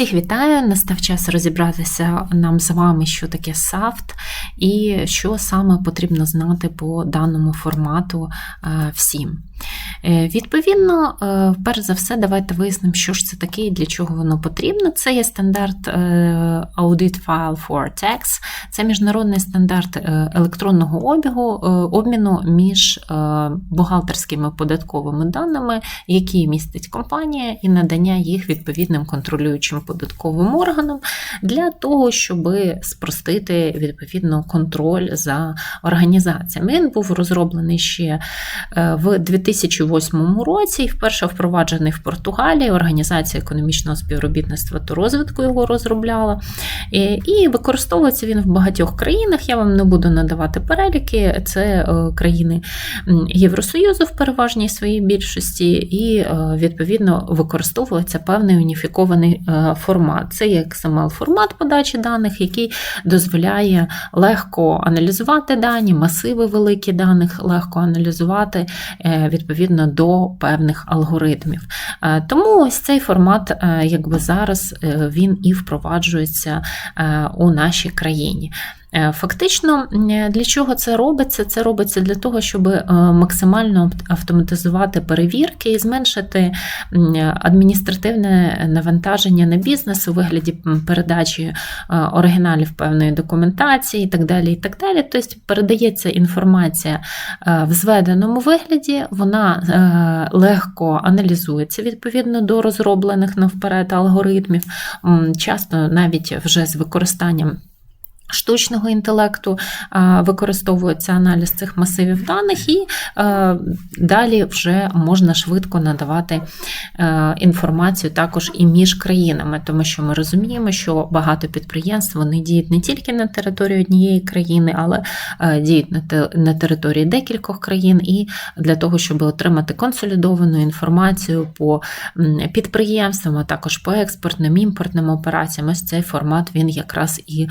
Всіх вітаю! Настав час розібратися нам з вами, що таке SAFT і що саме потрібно знати по даному формату е, всім. Е, Відповідно, е, перш за все, давайте вияснимо, що ж це таке і для чого воно потрібно. Це є стандарт Audit File for Tax, це міжнародний стандарт електронного обігу, обміну між бухгалтерськими податковими даними, які містить компанія, і надання їх відповідним контролюючим податковим органам для того, щоб спростити відповідно контроль за організаціями. Він був розроблений ще е, в 2008 році і вперше впроваджений в Португалії. Організація економічного співробітництва та розвитку його розробляла. І, і використовується він в багатьох країнах. Я вам не буду надавати переліки. Це е, країни Євросоюзу в переважній своїй більшості, і е, відповідно використовується певний уніфікований е, формат. Це є XML-формат подачі даних, який дозволяє легко аналізувати дані, масиви великі даних, легко аналізувати е, відповідно до певних алгоритмів. Е, Тому ось цей формат, е, якби зараз він і впроваджується у нашій країні. Е, Фактично, для чого це робиться? Це робиться для того, щоб е, максимально автоматизувати перевірки і зменшити адміністративне навантаження на бізнес у вигляді передачі е, оригіналів певної документації і так далі. І так далі. Тобто передається інформація е, в зведеному вигляді, вона е, легко аналізується відповідно до розроблених навперед алгоритмів, часто навіть вже з використанням. Штучного інтелекту використовується аналіз цих масивів даних, і е, далі вже можна швидко надавати е, інформацію також і між країнами, тому що ми розуміємо, що багато підприємств вони діють не тільки на території однієї країни, але е, діють на, території декількох країн, і для того, щоб отримати консолідовану інформацію по підприємствам, а також по експортним імпортним операціям, ось цей формат він якраз і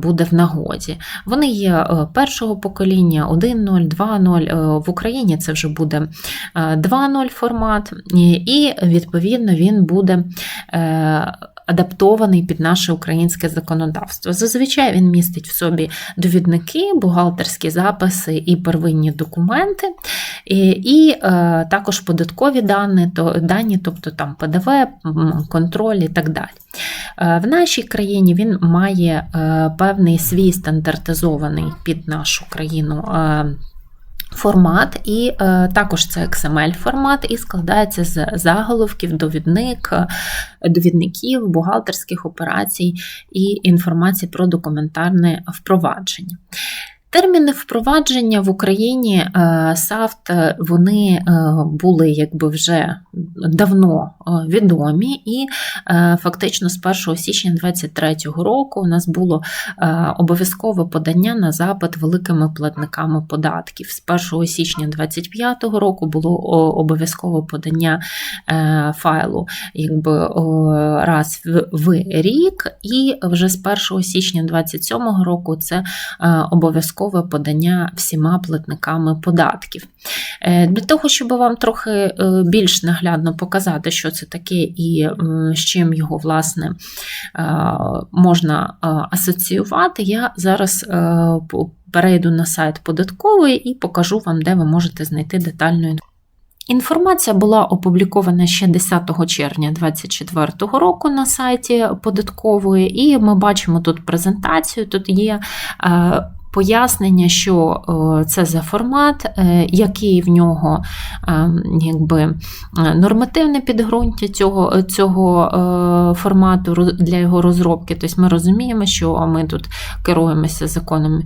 буде в нагоді. Вони є е, першого покоління 1.0, 2.0. Е, В Україні це вже буде е, 2.0 формат, і- відповідно він буде. е, Адаптований під наше українське законодавство. Зазвичай він містить в собі довідники, бухгалтерські записи і первинні документи, і, і е, також податкові дані, то, дані, тобто там ПДВ, контроль і так далі. Е, В нашій країні він має е, певний свій стандартизований під нашу країну. е, Формат, і е, також це XML формат, і складається з заголовків, довідник, е, довідників, бухгалтерських операцій і інформації про документарне впровадження. Терміни впровадження в Україні е, САФТ е, вони е, були якби вже давно відомі, і фактично з 1 січня 2023 року у нас було обов'язкове подання на запит великими платниками податків. З 1 січня 2025 року було обов'язкове подання файлу якби раз в, рік, і вже з 1 січня 2027 року це е, обов'язкове подання всіма платниками податків. Е, Для того, щоб вам трохи е, більш наглядно показати, що це таке і з чим його власне е, можна асоціювати, я зараз перейду на сайт податкової і покажу вам, де ви можете знайти детальну інформацію. Інформація була опублікована ще 10 червня 2024 року на сайті податкової, і ми бачимо тут презентацію. Тут є пояснення, що е, це за формат, е, який в нього е, якби, нормативне підґрунтя цього, цього формату для його розробки. Тобто ми розуміємо, що ми тут керуємося законом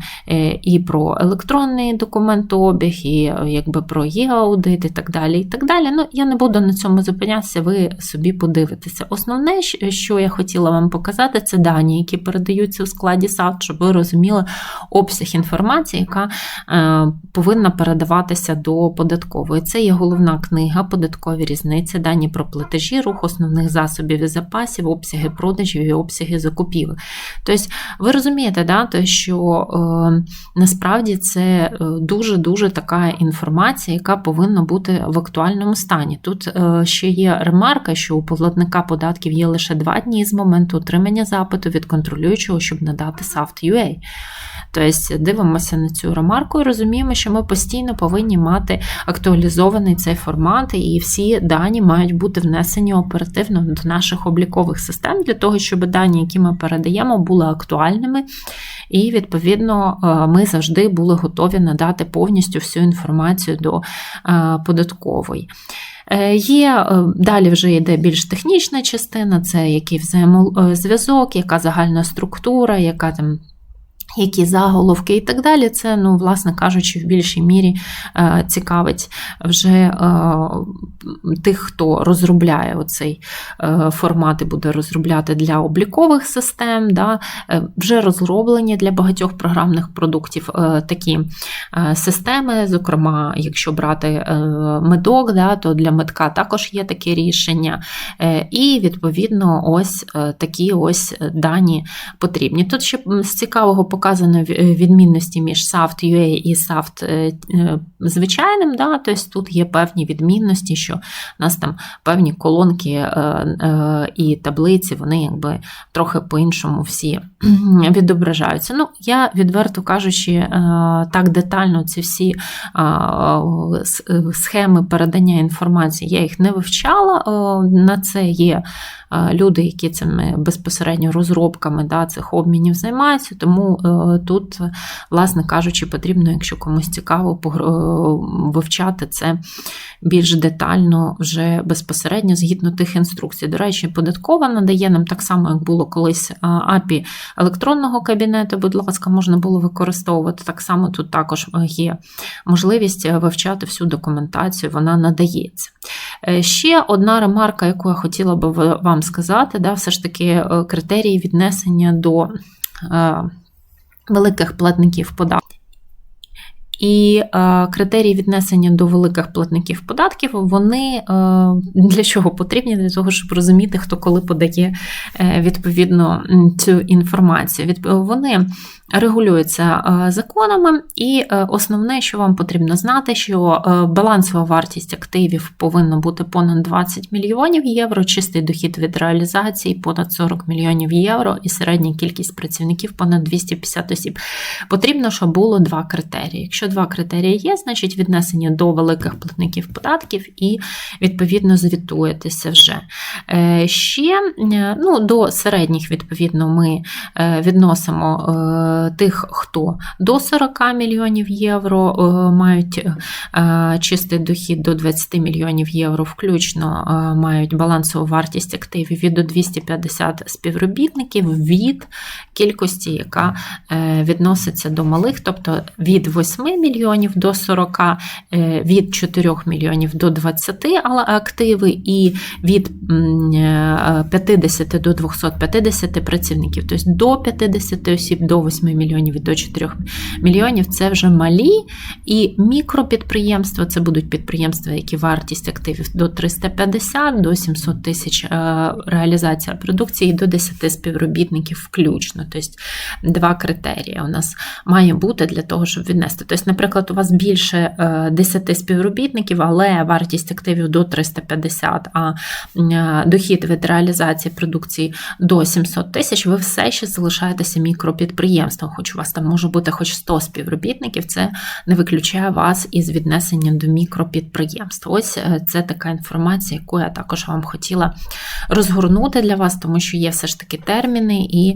і про електронний документообіг, і якби про є-аудит і так далі. І так далі. Ну, я не буду на цьому зупинятися, ви собі подивитеся. Основне, що я хотіла вам показати, це дані, які передаються у складі SAFT, щоб ви розуміли обсяг обсяг інформації, яка е, повинна передаватися до податкової. Це є головна книга, податкові різниці, дані про платежі, рух основних засобів і запасів, обсяги продажів і обсяги закупівель. Тобто, ви розумієте, да, то, що е, насправді це дуже-дуже така інформація, яка повинна бути в актуальному стані. Тут е, ще є ремарка, що у платника податків є лише два дні з моменту отримання запиту від контролюючого, щоб надати SAFT.UA. Тобто дивимося на цю ремарку і розуміємо, що ми постійно повинні мати актуалізований цей формат, і всі дані мають бути внесені оперативно до наших облікових систем для того, щоб дані, які ми передаємо, були актуальними. І, відповідно, е, ми завжди були готові надати повністю всю інформацію до е, податкової. Е, є далі вже йде більш технічна частина, це який взаємозв'язок, яка загальна структура, яка там які заголовки і так далі, це, ну, власне кажучи, в більшій мірі е, цікавить вже е, тих, хто розробляє оцей е, формат і буде розробляти для облікових систем. Да, Вже розроблені для багатьох програмних продуктів такі системи. Зокрема, якщо брати медок, да, то для медка також є таке рішення. І, відповідно, ось такі ось дані потрібні. Тут ще з цікавого показу показано е, відмінності між SAFT UA і SAFT е, е, звичайним. Да? Тобто тут є певні відмінності, що у нас там певні колонки і таблиці, вони якби трохи по-іншому всі відображаються. Ну, Я, відверто кажучи, так детально ці всі схеми передання інформації, я їх не вивчала. На це є люди, які цими безпосередньо розробками да, цих обмінів займаються. Тому тут, власне кажучи, потрібно, якщо комусь цікаво, е, вивчати це більш детально вже безпосередньо згідно тих інструкцій. До речі, податкова надає нам так само, як було колись API електронного кабінету, будь ласка, можна було використовувати. Так само тут також є можливість вивчати всю документацію, вона надається. Е, ще одна ремарка, яку я хотіла би вам сказати, да, все ж таки е, критерії віднесення до е, великих платників податків. І е, критерії віднесення до великих платників податків, вони е, для чого потрібні? Для того, щоб розуміти, хто коли подає е, відповідно цю інформацію. Від, вони регулюється е, законами, і е, основне, що вам потрібно знати, що е, балансова вартість активів повинна бути понад 20 мільйонів євро, чистий дохід від реалізації понад 40 мільйонів євро, і середня кількість працівників понад 250 осіб. Потрібно, щоб було два критерії. Якщо два критерії є, значить віднесення до великих платників податків і, відповідно, звітуєтеся вже. Ще ну, до середніх, відповідно, ми відносимо тих, хто до 40 мільйонів євро е, мають е, чистий дохід до 20 мільйонів євро, включно е, мають балансову вартість активів від до 250 співробітників від кількості, яка відноситься до малих, тобто від 8 мільйонів до 40, від 4 мільйонів до 20 активи, і від 50 до 250 працівників, тобто до 50 осіб до 8 8 мільйонів і до 4 мільйонів це вже малі. І мікропідприємства це будуть підприємства, які вартість активів до 350, до 700 тисяч е, реалізація продукції і до 10 співробітників включно. Тобто два критерії у нас має бути для того, щоб віднести. Тобто, наприклад, у вас більше 10 е, співробітників, але вартість активів до 350, а е, дохід від реалізації продукції до 700 тисяч, ви все ще залишаєтеся мікропідприємством підприємством, хоч у вас там може бути хоч 100 співробітників, це не виключає вас із віднесенням до мікропідприємств. Ось е, це така інформація, яку я також вам хотіла розгорнути для вас, тому що є все ж таки терміни, і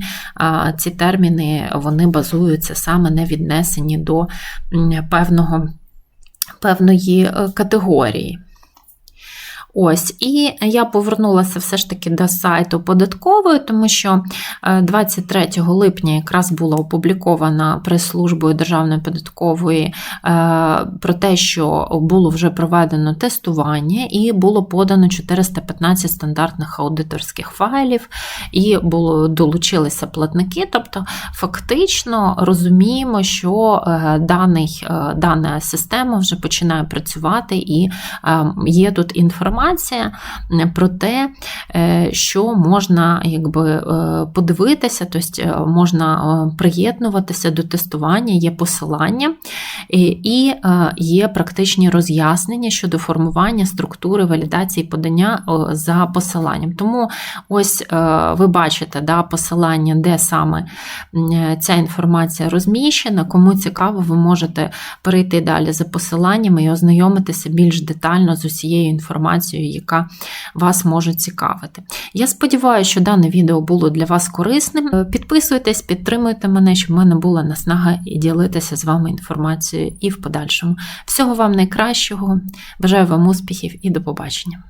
ці терміни вони базуються саме на віднесенні до певного, певної е, категорії. Ось, і я повернулася все ж таки до сайту податкової, тому що е, 23 липня якраз була опублікована прес-службою Державної податкової е, про те, що було вже проведено тестування, і було подано 415 стандартних аудиторських файлів, і було долучилися платники. Тобто, фактично розуміємо, що е, даний, е, дана система вже починає працювати, і е, є тут інформація про те, е, що можна якби е, подивитися, тобто е, можна е, приєднуватися до тестування, є посилання і, і е, є практичні роз'яснення щодо формування структури валідації подання за посиланням. Тому ось е, ви бачите да, посилання, де саме е, ця інформація розміщена. Кому цікаво, ви можете перейти далі за посиланнями і ознайомитися більш детально з усією інформацією, яка вас може цікавити. Я сподіваюся, що дане відео було для вас корисним. Е, Підписуйтесь, підтримуйте мене, щоб в мене була наснага ділитися з вами інформацією і в подальшому. Всього вам найкращого. Бажаю вам успіхів і до побачення.